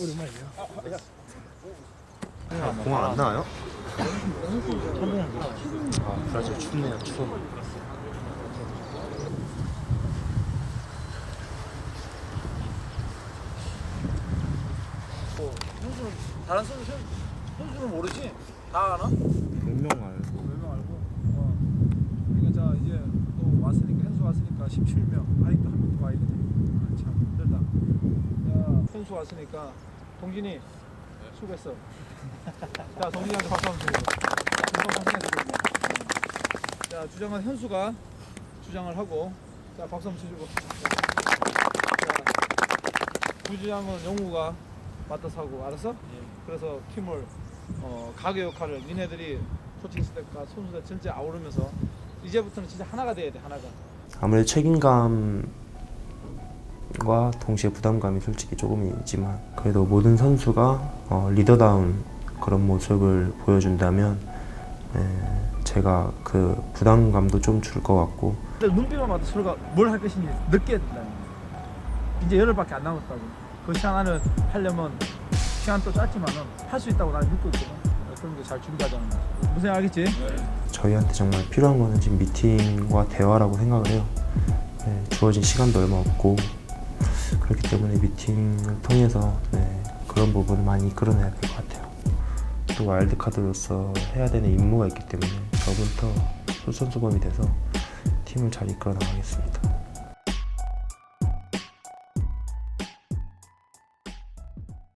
오랜만이야. 공항 안 나와요? 아 브라질 춥네요 추워 선수는 다른 선수 선- 선수는 모르지? 다 아나? 분명 알고 몇명 알고. 어. 그러니까 자 이제 또 왔으니까 현수 왔으니까 17명 아직도 한 명도 와야 되네. 현수 왔으니까 동진이 수고했어. 자 동진이한테 박수 한번. 금방 고생했어. 자 주장은 현수가 주장을 하고 자 박수 한번 쳐주고. 자, 부주장은 영우가 맡아서 하고 알았어? 그래서 팀을 어, 가게 역할을 니네들이 코칭 스태프가 선수들 전체 아우르면서 이제부터는 진짜 하나가 돼야 돼 하나가 아무래도 책임감 과 동시에 부담감이 솔직히 조금 있지만 그래도 모든 선수가 어, 리더다운 그런 모습을 보여준다면 에, 제가 그 부담감도 좀 줄 것 같고. 근데 눈빛만 봐도 서로가 뭘 할 것인지 느껴야 거야 이제 열흘밖에 안 남았다고. 그 시간 안에 하려면 시간 또 짧지만은 할 수 있다고 나는 믿고 있거든. 그런 게 잘 준비하자는 거야. 무슨 알겠지? 저희한테 정말 필요한 거는 지금 미팅과 대화라고 생각을 해요. 네, 주어진 시간도 얼마 없고 그렇기 때문에 미팅을 통해서 네, 그런 부분을 많이 이끌어내야 될 것 같아요. 또 와일드카드로서 해야 되는 임무가 있기 때문에 저부터 솔선수범이 돼서 팀을 잘 이끌어 나가겠습니다.